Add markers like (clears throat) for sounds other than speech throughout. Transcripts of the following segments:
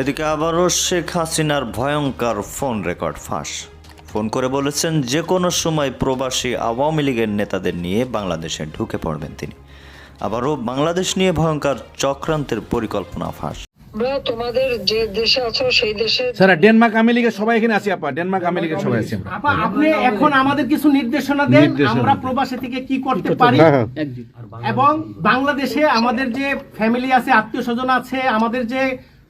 এদিকে আবারও শেখ হাসিনার ভয়ঙ্কর ফোন রেকর্ড ফাঁস। ফোন করে বলেছেন যে কোনো সময় প্রবাসী আওয়ামী লীগের নেতাদের নিয়ে বাংলাদেশে ঢুকে পড়বেন তিনি। আবারও বাংলাদেশ নিয়ে ভয়ঙ্কর চক্রান্তের পরিকল্পনা ফাঁস। তোমাদের যে দেশে আছো সেই দেশে স্যার ডেনমার্ক আমেরিকার সবাই এখানে আছি আপা। ডেনমার্ক আমেরিকার সবাই আছি আপা আপনি এখন আমাদের কিছু নির্দেশনা দেন আমরা। প্রবাসী থেকে কি করতে পারি? এবং বাংলাদেশে আমাদের যে ফ্যামিলি আছে আত্মীয় স্বজন আছে আমাদের যে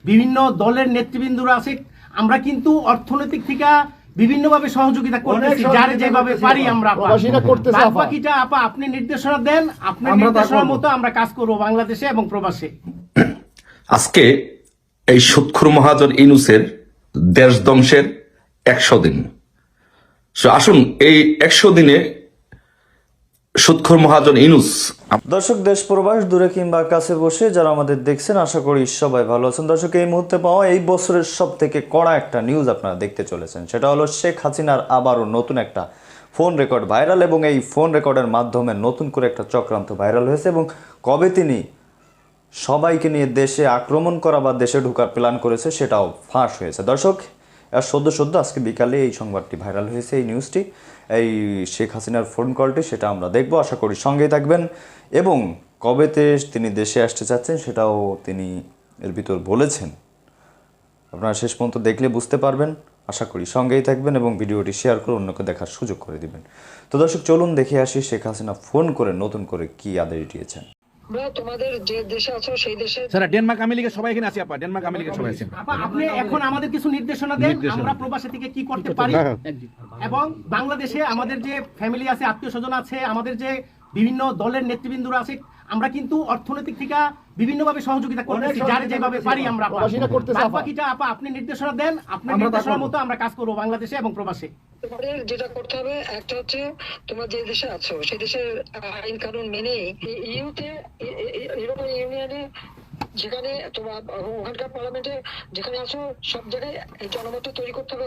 বিভিন্ন দলের নেতৃবৃন্দরা আছে আমরা কিন্তু অর্থনৈতিক থেকে বিভিন্নভাবে সহযোগিতা করতেছি যার যেভাবে পারি আমরা। বাকিটা আপা আপনি নির্দেশনা দেন আপনার নির্দেশনার মতো আমরা কাজ করব বাংলাদেশে এবং প্রবাসে। আজকে এই সুৎখুর মহাজন ইনুসের দেশ ধ্বংসের একশো দিন। আসুন এই একশো দিনে সুৎখুর মহাজন ইনুস, দর্শক, দেশ প্রবাস দূরে কিংবা কাছে বসে যারা আমাদের দেখছেন, আশা করি সবাই ভালো আছেন। দর্শক, এই মুহূর্তে পাওয়া এই বছরের সব থেকে কড়া একটা নিউজ আপনারা দেখতে চলেছেন। সেটা হলো শেখ হাসিনার আবারও নতুন একটা ফোন রেকর্ড ভাইরাল এবং এই ফোন রেকর্ডের মাধ্যমে নতুন করে একটা চক্রান্ত ভাইরাল হয়েছে এবং কবে তিনি সবাইকে নিয়ে দেশে আক্রমণ করা বা দেশে ঢোকার প্ল্যান করেছে, সেটাও ফাঁস হয়েছে। দর্শক আর সদ্য সদ্য আজকে বিকালে এই সংবাদটি ভাইরাল হয়েছে, এই নিউজটি এই শেখ হাসিনার ফোন কলটি সেটা আমরা দেখব। আশা করি সঙ্গেই থাকবেন। এবং কবেতে তিনি দেশে আসতে চাচ্ছেন, সেটাও তিনি এর ভিতর বলেছেন। আপনারা শেষ পর্যন্ত দেখলে বুঝতে পারবেন। আশা করি সঙ্গেই থাকবেন এবং ভিডিওটি শেয়ার করে অন্যকে দেখার সুযোগ করে দিবেন। তো দর্শক, চলুন দেখে আসি শেখ হাসিনা ফোন করে নতুন করে কি আদেশ দিয়েছেন। আমরা তোমাদের যে দেশে আছো সেই দেশে স্যার ডেনমার্ক আমেরিকার সবাই এখানে আছি আপা। ডেনমার্ক সবাই আপা আপনি এখন আমাদের কিছু নির্দেশনা দেন আমরা প্রবাসী থেকে কি করতে পারি? এবং বাংলাদেশে আমাদের যে ফ্যামিলি আছে আত্মীয় স্বজন আছে আমাদের যে বিভিন্ন দলের নেতৃবৃন্দরা আছে আমরা কিন্তু অর্থনৈতিক থেকে বিভিন্নভাবে সহযোগিতা করতেছি যার যেভাবে পারি আমরা। বাকিটা আপা আপনি নির্দেশনা দেন আপনার করব। মতো আমরা কাজ করব বাংলাদেশে এবং প্রবাসে তোমাদের যেটা করতে হবে একটা হচ্ছে তোমরা যে দেশে আছো সেই দেশের আইন কানুন মেনে ইউতে ইউরোপিয়ান ইউনিয়নে যেখানে তোমার ওখানকার পার্লামেন্টে যেখানে আছো সব জায়গায় এই জনমত তৈরি করতে হবে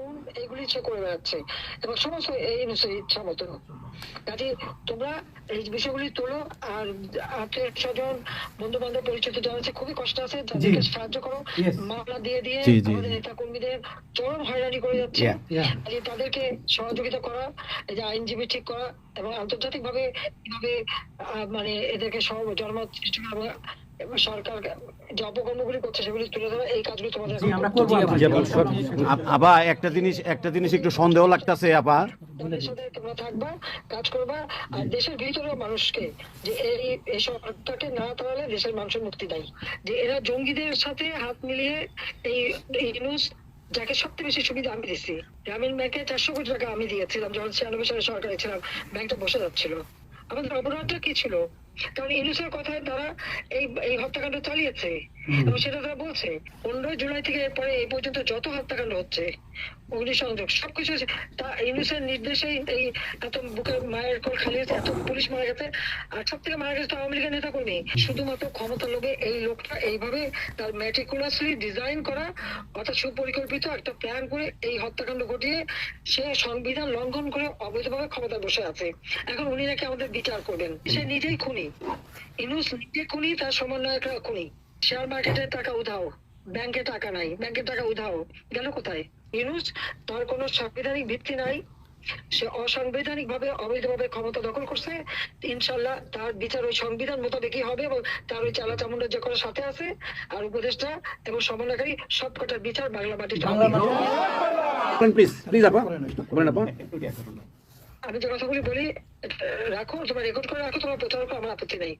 ইচ্ছে করে বেড়াচ্ছে এবং সমস্ত এই ইনুসের ইচ্ছা মতো কাজে তোমরা এই বিষয়গুলি তোলো আর আত্মীয় স্বজন বন্ধু বান্ধব পরিচিত যারা আছে খুবই কষ্ট আছে তাদেরকে সাহায্য করো. মামলা দিয়ে দিয়ে আমাদের নেতা কর্মীদের চরম হয়রানি করে যাচ্ছে. কাজে তাদেরকে সহযোগিতা করা এই যে আইনজীবী ঠিক করা এবং আন্তর্জাতিক ভাবে কীভাবে মানে এদেরকে সহ জনমত সৃষ্টি করা জিনিস জিনিস মানুষের মুক্তি নাই যে এরা জঙ্গিদের সাথে হাত মিলিয়ে এই নিউজ যাকে সবচেয়ে বেশি সুবিধা আমি দিচ্ছি গ্রামীণ ব্যাংকে চারশো কোটি টাকা আমি দিয়েছিলাম যখন ছিয়ানব্বই সালে সরকারে ছিলাম ব্যাংকটা বসে যাচ্ছিল আমাদের অপরাধটা কি ছিল কারণ ইনুসের কথায় তারা এই এই হত্যাকাণ্ড চালিয়েছে। এবং সেটা তারা বলছে পনেরোই জুলাই থেকে এরপরে এই পর্যন্ত যত হত্যাকাণ্ড হচ্ছে অগ্নিসংযোগ সবকিছু হচ্ছে। তা ইনুসের নির্দেশেই এই এত বুকে মায়ের কোল খালি এত পুলিশ মারা গেছে। আর সব থেকে মারা গেছে তো আওয়ামী লীগের নেতা কর্মী শুধুমাত্র ক্ষমতা লোভে এই লোকটা এইভাবে তার ম্যাটিকুলাসলি ডিজাইন করা অর্থাৎ সুপরিকল্পিত একটা প্ল্যান করে এই হত্যাকাণ্ড ঘটিয়ে সে সংবিধান লঙ্ঘন করে অবৈধভাবে ক্ষমতায় বসে আছে। এখন উনি নাকি আমাদের বিচার করবেন। সে নিজেই খুনি। ইনুস নিজে খুনি তার সমন্বয়করা খুনি। শেয়ার মার্কেটে টাকা উধাও। ব্যাংকে টাকা নাই। ব্যাংকের টাকা উধাও। গেল কোথায়? ইনুস তার কোনো সাংবিধানিক ভিত্তি নাই। সে অসাংবিধানিক ভাবে অবৈধভাবে ক্ষমতা দখল করছে। ইনশাল্লাহ তার বিচার ওই সংবিধান মোতাবেকই হবে এবং তার ওই চালা চামুন্ডা যে করার সাথে আছে আর উপদেষ্টা এবং সমন্বয়কারী সব কটার বিচার বাংলা মাটিতে আমি যে কথাগুলি বলি রাখো রেকর্ড করে রাখো প্রচার করো আমার আপত্তি নেই।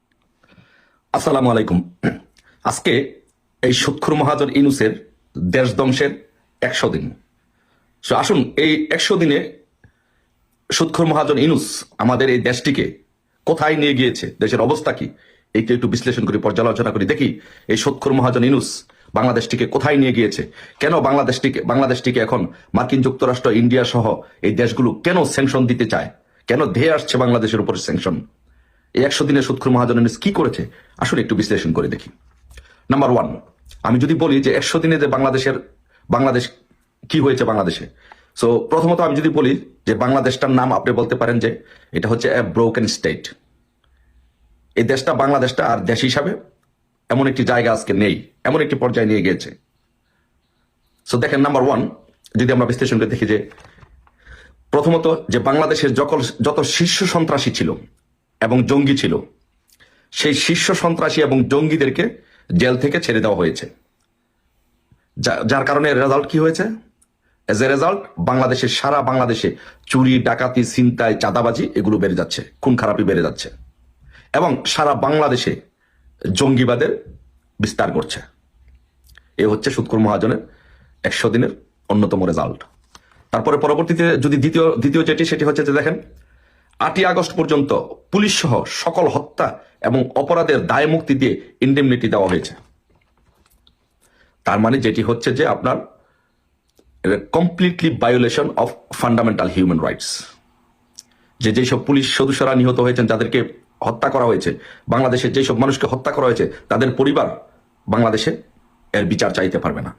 আসসালামু আলাইকুম। আজকে এই সুৎখুর মহাজন ইনুসের দেশ ধ্বংসের একশো দিন। আসুন, এই একশো দিনে সুৎখুর মহাজন ইনুস আমাদের এই দেশটিকে কোথায় নিয়ে গিয়েছে, দেশের অবস্থা কি, এইটা একটু বিশ্লেষণ করি, পর্যালোচনা করি দেখি, এই সুৎখুর মহাজন ইনুস বাংলাদেশটিকে কোথায় নিয়ে গিয়েছে, কেন বাংলাদেশটিকে বাংলাদেশটিকে এখন মার্কিন যুক্তরাষ্ট্র, ইন্ডিয়া সহ এই দেশগুলো কেন স্যাংশন দিতে চায়? কেন ধেয়ে আসছে বাংলাদেশের উপর স্যাংশন এই একশো দিনের সুৎখুর মহাজন ইনুস কি করেছে? আসলে একটু বিশ্লেষণ করে দেখি। নাম্বার ওয়ান আমি যদি বলি যে একশো দিনে যে বাংলাদেশের, বাংলাদেশ কি হয়েছে বাংলাদেশে? সো প্রথমত আমি যদি বলি যে বাংলাদেশটার নাম আপনি বলতে পারেন যে এটা হচ্ছে এ ব্রোকেন স্টেট এই দেশটা বাংলাদেশটা আর দেশ হিসাবে এমন একটি জায়গা আজকে নেই, এমন একটি পর্যায়ে নিয়ে গিয়েছে। সো দেখেন নাম্বার ওয়ান যদি আমরা বিশ্লেষণ করে দেখি যে প্রথমত যে বাংলাদেশের যখন যত শীর্ষ সন্ত্রাসী ছিল এবং জঙ্গি ছিল, সেই শীর্ষ সন্ত্রাসী এবং জঙ্গিদেরকে জেল থেকে ছেড়ে দেওয়া হয়েছে। যার কারণে রেজাল্ট কি হয়েছে? এজ এ রেজাল্ট বাংলাদেশের সারা বাংলাদেশে চুরি, ডাকাতি, ছিনতাই, চাঁদাবাজি এগুলো বেড়ে যাচ্ছে, খুন খারাপি বেড়ে যাচ্ছে এবং সারা বাংলাদেশে জঙ্গিবাদের বিস্তার করছে এ হচ্ছে সুৎকুর মহাজনের একশো দিনের অন্যতম রেজাল্ট তারপরে পরবর্তীতে যদি দ্বিতীয় দ্বিতীয় যেটি, সেটি হচ্ছে যে দেখেন, আটই আগস্ট পর্যন্ত পুলিশ সহ সকল হত্যা এবং অপরাধের দায় মুক্তি দিয়ে ইন্ডেমনিটি দেওয়া হয়েছে। তার মানে যেটি হচ্ছে যে আপনার completely violation of fundamental human rights যে যেসব পুলিশ সদস্যরা নিহত হয়েছেন, যাদেরকে হত্যা করা হয়েছে, বাংলাদেশের যেসব মানুষকে হত্যা করা হয়েছে, তাদের পরিবার বাংলাদেশে এর বিচার চাইতে পারবে না।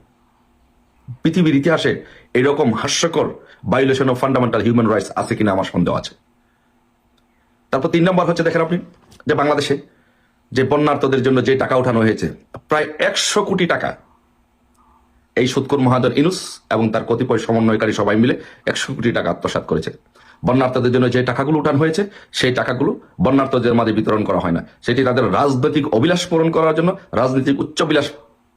পৃথিবীর ইতিহাসে এরকম হাস্যকর violation of fundamental human rights আছে কিনা আমার সন্দেহ আছে। তারপর তিন নম্বর হচ্ছে, দেখেন আপনি, যে বাংলাদেশে যে বন্যার্থদের জন্য যে টাকা উঠানো হয়েছে, প্রায় একশো কোটি টাকা এই সুৎকুর মহাজন ইনুস এবং তার কতিপয় সমন্বয়কারী সবাই মিলে একশো কোটি টাকা আত্মসাৎ করেছে। বন্যার্থদের জন্য যে টাকাগুলো উঠান হয়েছে, সেই টাকাগুলো বন্যার্থদের মাঝে বিতরণ করা হয় না। সেটি তাদের রাজনৈতিক অভিলাষ পূরণ করার জন্য, রাজনৈতিক উচ্চ উচ্চবিলাস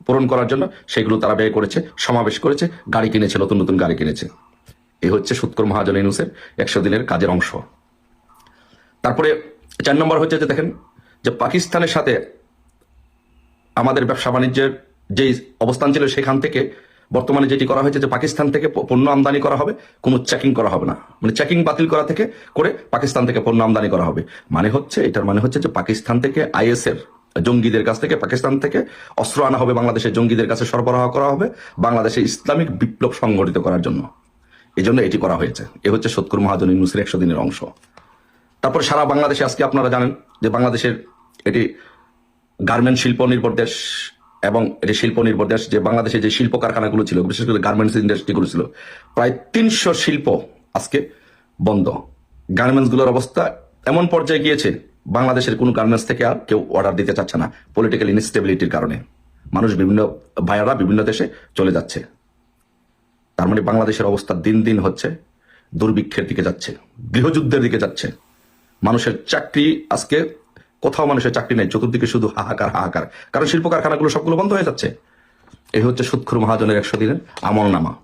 পূরণ করার জন্য সেগুলো তারা ব্যয় করেছে, সমাবেশ করেছে, গাড়ি কিনেছে, নতুন নতুন গাড়ি কিনেছে। এই হচ্ছে সুৎকুর মহাজন ইনুসের একশো দিনের কাজের অংশ। তারপরে চার নম্বর হচ্ছে যে দেখেন যে পাকিস্তানের সাথে আমাদের ব্যবসা বাণিজ্যের যে অবস্থান ছিল সেখান থেকে বর্তমানে যেটি করা হয়েছে যে পাকিস্তান থেকে পণ্য আমদানি করা হবে, কোনো চেকিং করা হবে না। মানে চেকিং বাতিল করা থেকে করে পাকিস্তান থেকে পণ্য আমদানি করা হবে। মানে হচ্ছে, এটার মানে হচ্ছে যে পাকিস্তান থেকে আইএসএর জঙ্গিদের কাছ থেকে, পাকিস্তান থেকে অস্ত্র আনা হবে, বাংলাদেশের জঙ্গিদের কাছে সরবরাহ করা হবে বাংলাদেশে ইসলামিক বিপ্লব সংগঠিত করার জন্য। এই জন্য এটি করা হয়েছে। এ হচ্ছে সৎকুর মহাজন ইউনুসের একশো দিনের অংশ। তারপর সারা বাংলাদেশে আজকে আপনারা জানেন যে বাংলাদেশের এটি গার্মেন্ট শিল্প নির্ভর দেশ এবং এটি শিল্প নির্ভর দেশ, যে বাংলাদেশে যে শিল্প কারখানাগুলো ছিল, বিশেষ করে গার্মেন্টস ইন্ডাস্ট্রিগুলো ছিল, প্রায় তিনশো শিল্প আজকে বন্ধ। গার্মেন্টসগুলোর অবস্থা এমন পর্যায়ে গিয়েছে বাংলাদেশের কোনো গার্মেন্টস থেকে আর কেউ অর্ডার দিতে চাচ্ছে না পলিটিক্যাল ইনস্টেবিলিটির কারণে। মানুষ বিভিন্ন, ভাইয়ারা বিভিন্ন দেশে চলে যাচ্ছে। তার মানে বাংলাদেশের অবস্থা দিন দিন হচ্ছে, দুর্ভিক্ষের দিকে যাচ্ছে, গৃহযুদ্ধের দিকে যাচ্ছে। মানুষের চাকরি আজকে, কোথাও মানুষের চাকরি নেই, চতুর্দিকে শুধু হাহাকার হাহাকার। কারণ শিল্প কারখানাগুলো সবগুলো বন্ধ হয়ে যাচ্ছে। এই হচ্ছে সুৎখুর মহাজনের একশো দিনের আমল নামা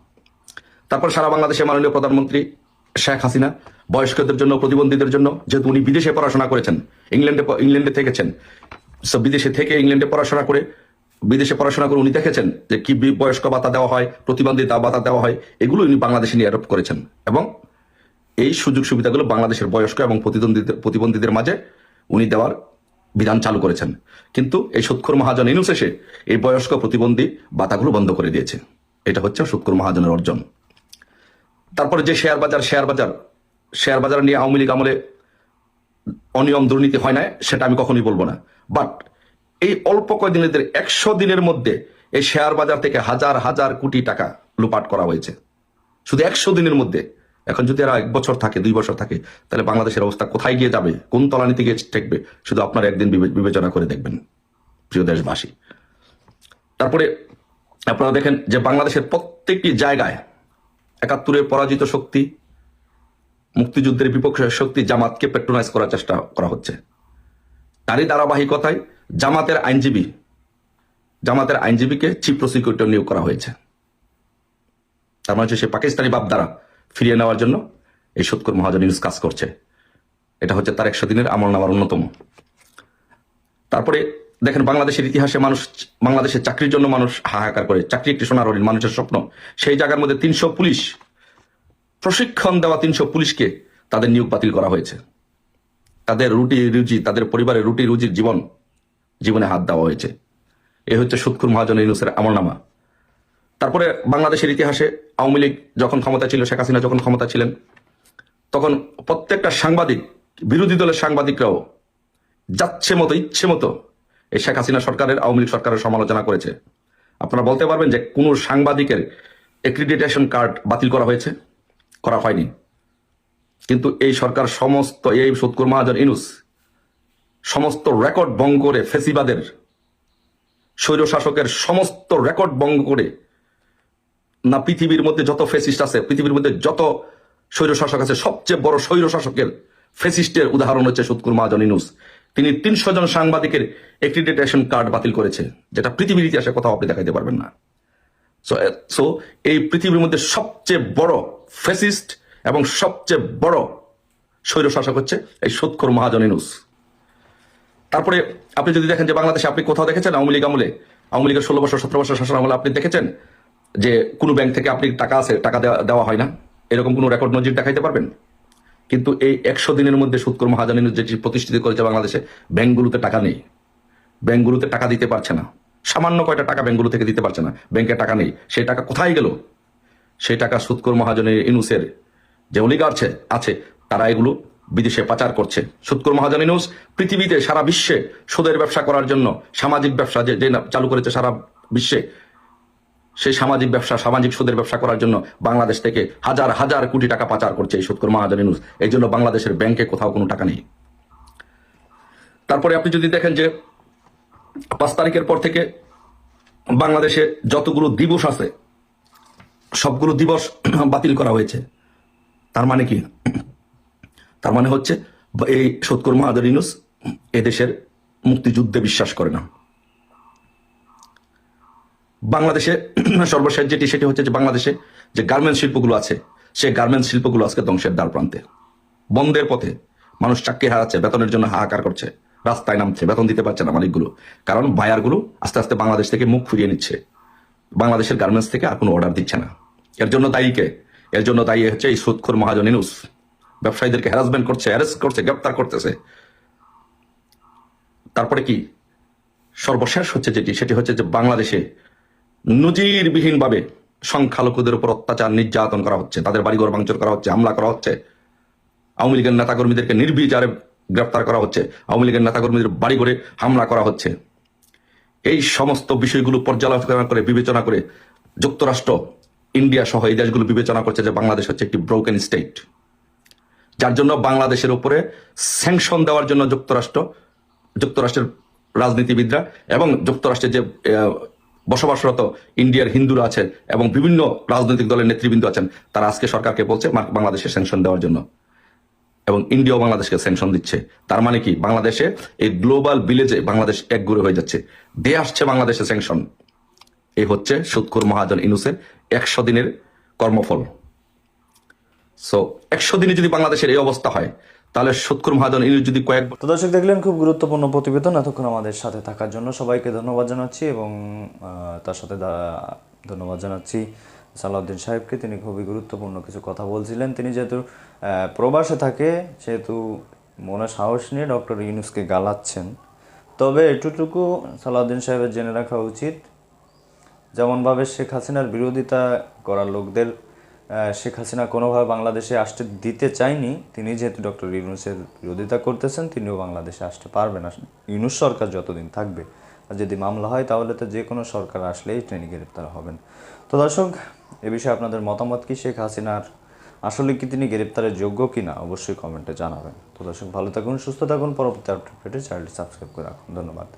তারপর সারা বাংলাদেশের মাননীয় প্রধানমন্ত্রী শেখ হাসিনা বয়স্কদের জন্য, প্রতিবন্ধীদের জন্য, যেহেতু উনি বিদেশে পড়াশোনা করেছেন, ইংল্যান্ডে ইংল্যান্ডে থেকেছেন বিদেশে থেকে ইংল্যান্ডে পড়াশোনা করে, বিদেশে পড়াশোনা করে উনি দেখেছেন যে কি বয়স্ক ভাতা দেওয়া হয় প্রতিবন্ধিতা ভাতা দেওয়া হয় এগুলো উনি বাংলাদেশে নিয়ে অ্যাডপ্ট করেছেন। এবং এই সুযোগ সুবিধাগুলো বাংলাদেশের বয়স্ক এবং প্রতিদ্বন্দ্বীদের প্রতিবন্ধীদের মাঝে উনি দেওয়ার বিধান চালু করেছেন। কিন্তু এই সুৎখর মহাজন এসে এই বয়স্ক প্রতিবন্ধী বাতাগুলো বন্ধ করে দিয়েছে। এটা হচ্ছে সুৎখর মহাজনের অর্জন। তারপরে যে শেয়ার বাজার শেয়ার বাজার শেয়ার বাজার নিয়ে আওয়ামী লীগ আমলে অনিয়ম দুর্নীতি হয় না সেটা আমি কখনোই বলব না। বাট এই অল্প কয়দিনের একশো দিনের মধ্যে এই শেয়ার বাজার থেকে হাজার হাজার কোটি টাকা লুপাট করা হয়েছে। শুধু একশো দিনের মধ্যে। এখন যদি এরা এক বছর থাকে, দুই বছর থাকে, তাহলে বাংলাদেশের অবস্থা কোথায় গিয়ে যাবে? কোন তলানিতে গিয়ে ঠেকবে? শুধু আপনারা একদিন বিবেচনা করে দেখবেন, প্রিয় দেশবাসী। তারপরে আপনারা দেখেন যে বাংলাদেশের প্রত্যেকটি জায়গায় একাত্তরের পরাজিত শক্তি, মুক্তিযুদ্ধের বিপক্ষে শক্তি জামাতকে পেট্রোনাইজ করার চেষ্টা করা হচ্ছে। তারই ধারাবাহিকতায় জামাতের আইনজীবী, জামাতের আইনজীবীকে চিফ প্রসিকিউটর নিয়োগ করা হয়েছে। তার মানে হচ্ছে সে পাকিস্তানি বাপ দ্বারা ফিরিয়ে নেওয়ার জন্য এই সৎকর মহাজন ইউনুস কাজ করছে। এটা হচ্ছে তার একশো দিনের আমল নামার অন্যতম। তারপরে দেখেন, বাংলাদেশের ইতিহাসে মানুষ বাংলাদেশের চাকরির জন্য মানুষ হাহাকার করে। চাকরি একটি সোনার হরিণ মানুষের স্বপ্ন। সেই জায়গার মধ্যে তিনশো পুলিশ, প্রশিক্ষণ দেওয়া তিনশো পুলিশকে তাদের নিয়োগ বাতিল করা হয়েছে। তাদের রুটি রুজি, তাদের পরিবারের রুটি রুজির জীবন, জীবনে হাত দেওয়া হয়েছে। এ হচ্ছে সুৎকুর মহাজন ইউনুসের আমলনামা। তারপরে বাংলাদেশের ইতিহাসে আওয়ামী লীগ যখন ক্ষমতা ছিল, শেখ হাসিনা যখন ক্ষমতা ছিলেন, তখন প্রত্যেকটা সাংবাদিক, বিরোধী দলের সাংবাদিকরাও যাচ্ছে মতো, ইচ্ছে মতো এই শেখ হাসিনা সরকারের, আওয়ামী লীগ সরকারের সমালোচনা করেছে। আপনারা বলতে পারবেন যে কোন সাংবাদিকের এক্রিডিটেশন কার্ড বাতিল করা হয়েছে, করা হয়নি। কিন্তু এই সরকার সমস্ত, এই সৎকুর মহাজন ইনুস, সমস্ত রেকর্ড ভঙ্গ করে ফেসিবাদের স্বৈর শাসকের সমস্ত রেকর্ড ভঙ্গ করে না পৃথিবীর মধ্যে যত ফেসিস্ট আছে, পৃথিবীর মধ্যে যত স্বৈর শাসক আছে, সবচেয়ে বড় স্বৈর শাসকের ফেসিস্টের উদাহরণ হচ্ছে সুৎকুর মহাজন ইনুস। তিনি তিনশো জন সাংবাদিকের একটি এক্রিডিটেশন কার্ড বাতিল করেছে যেটা পৃথিবীর ইতিহাসে কোথাও আপনি দেখাইতে পারবেন না। সো এই পৃথিবীর মধ্যে সবচেয়ে বড় ফেসিস্ট এবং সবচেয়ে বড় স্বৈর শাসক হচ্ছে এই সুৎখর মহাজন ইনুস তারপরে আপনি যদি দেখেন যে বাংলাদেশে আপনি কোথাও দেখেছেন, আওয়ামী লীগ আমলে, আওয়ামী লীগের ষোলো বছর, সতেরো বছর শাসন আমলে আপনি দেখেছেন যে কোনো ব্যাংক থেকে আপনি টাকা আছে, টাকা দেওয়া হয় না? এরকম কোনো রেকর্ড নজির দেখাইতে পারবেন? কিন্তু এই একশো দিনের মধ্যে সুৎকর মহাজনী যেটি প্রতিষ্ঠিত করেছে বাংলাদেশে ব্যাংকগুলোতে টাকা নেই। ব্যাংকগুলোতে টাকা দিতে পারছে না। সামান্য কয়টা টাকা ব্যাংকগুলো থেকে দিতে পারছে না। ব্যাংকে টাকা নেই। সেই টাকা কোথায় গেল? সেই টাকা সুৎকর মহাজনের ইনুসের যে অলিগার আছে, তারা এগুলো বিদেশে পাচার করছে। সুৎকর মহাজন ইনুস পৃথিবীতে সারা বিশ্বে সুদের ব্যবসা করার জন্য সামাজিক ব্যবসা যে চালু করেছে সারা বিশ্বে সেই সামাজিক ব্যবসা, সামাজিক সুদের ব্যবসা করার জন্য বাংলাদেশ থেকে হাজার হাজার কোটি টাকা পাচার করছে এই সুৎকর মহাজন ইনুস এই জন্য বাংলাদেশের ব্যাংকে কোথাও কোনো টাকা নেই। তারপরে আপনি যদি দেখেন যে পাঁচ তারিখের পর থেকে বাংলাদেশে যতগুলো দিবস আছে, সবগুলো দিবস (clears throat) বাতিল করা হয়েছে। তার মানে কি? তার মানে হচ্ছে, এই সৎকর মাহাদর ইনুস এদেশের মুক্তিযুদ্ধে বিশ্বাস করে না। বাংলাদেশে (clears throat) সর্বশেষ যেটি, সেটি হচ্ছে যে বাংলাদেশে যে গার্মেন্টস শিল্পগুলো আছে, সেই গার্মেন্টস শিল্পগুলো আজকে ধ্বংসের দ্বার প্রান্তে। বন্ধের পথে মানুষ চাকরি হারাচ্ছে, বেতনের জন্য হাহাকার করছে, রাস্তায় নামছে, বেতন দিতে পারছে না মালিকগুলো। কারণ বায়ারগুলো আস্তে আস্তে বাংলাদেশ থেকে মুখ ফিরিয়ে নিচ্ছে। বাংলাদেশের গার্মেন্টস থেকে আর কোনো অর্ডার দিচ্ছে না। এর জন্য দায়ীকে এর জন্য দায়ী হচ্ছে এই সুৎখোর মহাজন ইনুস। ব্যবসায়ীদেরকে হ্যারাসমেন্ট করছে অ্যারেস্ট করছে, গ্রেপ্তার করতেছে। তারপরে কি? সর্বশেষ হচ্ছে যেটি, সেটি হচ্ছে যে বাংলাদেশে নজিরবিহীনভাবে সংখ্যালঘুদের উপর অত্যাচার, নির্যাতন করা হচ্ছে, তাদের বাড়িঘর ভাঙচুর করা হচ্ছে, হামলা করা হচ্ছে। আওয়ামী লীগের নেতাকর্মীদেরকে নির্বিচারে গ্রেপ্তার করা হচ্ছে, আওয়ামী লীগের নেতাকর্মীদের বাড়ি করে হামলা করা হচ্ছে। এই সমস্ত বিষয়গুলো পর্যালোচনা করে, বিবেচনা করে যুক্তরাষ্ট্র, ইন্ডিয়া সহ এই দেশগুলো বিবেচনা করছে যে বাংলাদেশ হচ্ছে একটি ব্রোকেন স্টেট যার জন্য বাংলাদেশের উপরে স্যাংশন দেওয়ার জন্য যুক্তরাষ্ট্র, যুক্তরাষ্ট্রের রাজনীতিবিদরা এবং যুক্তরাষ্ট্রের যে বসবাসরত ইন্ডিয়ার হিন্দুরা আছে এবং বিভিন্ন রাজনৈতিক দলের নেতৃবৃন্দ আছেন, তারা আজকে সরকারকে বলছে বাংলাদেশে স্যাংশন দেওয়ার জন্য। এবং ইন্ডিয়াও বাংলাদেশকে স্যাংশন দিচ্ছে। তার মানে কি? বাংলাদেশে এই গ্লোবাল ভিলেজে বাংলাদেশ এক একগুরে হয়ে যাচ্ছে। দিয়ে আসছে বাংলাদেশে স্যাংশন এই হচ্ছে সুৎখুর মহাজন ইনুসের একশো দিনের কর্মফল। সো একশো দিনে যদি বাংলাদেশের এই অবস্থা হয় তাহলে সুৎখুর মহাজন ইনুস যদি কয়েক তো দর্শক দেখলেন, খুব গুরুত্বপূর্ণ প্রতিবেদন এতক্ষণ আমাদের সাথে থাকার জন্য। সবাইকে ধন্যবাদ জানাচ্ছি এবং তার সাথে ধন্যবাদ জানাচ্ছি সালাউদ্দিন সাহেবকে। তিনি খুবই গুরুত্বপূর্ণ কিছু কথা বলছিলেন। তিনি যেহেতু প্রবাসে থাকে, সেহেতু মনে সাহস নিয়ে ডক্টর ইউনুসকে গালাচ্ছেন। তবে এটুটুকু সালাউদ্দিন সাহেবের জেনে রাখা উচিত, যেমনভাবে শেখ হাসিনার বিরোধিতা করার লোকদের শেখ হাসিনা কোনোভাবে বাংলাদেশে আসতে দিতে চায়নি, তিনি যেহেতু ডক্টর ইউনুসের বিরোধিতা করতেছেন, তিনিও বাংলাদেশে আসতে পারবে না ইউনুস সরকার যতদিন থাকবে, আর যদি মামলা হয়, তাহলে তো যে কোনো সরকার আসলেই ট্রেনে গ্রেপ্তার হবেন। তো দর্শক, এ বিষয়ে আপনাদের মতামত কি? শেখ হাসিনার আসলে কি তিনি গ্রেপ্তারের যোগ্য কি না অবশ্যই কমেন্টে জানাবেন। তো দর্শক, ভালো থাকুন, সুস্থ থাকুন, পরবর্তী আপডেট চ্যানেলটি সাবস্ক্রাইব করে রাখুন। ধন্যবাদ।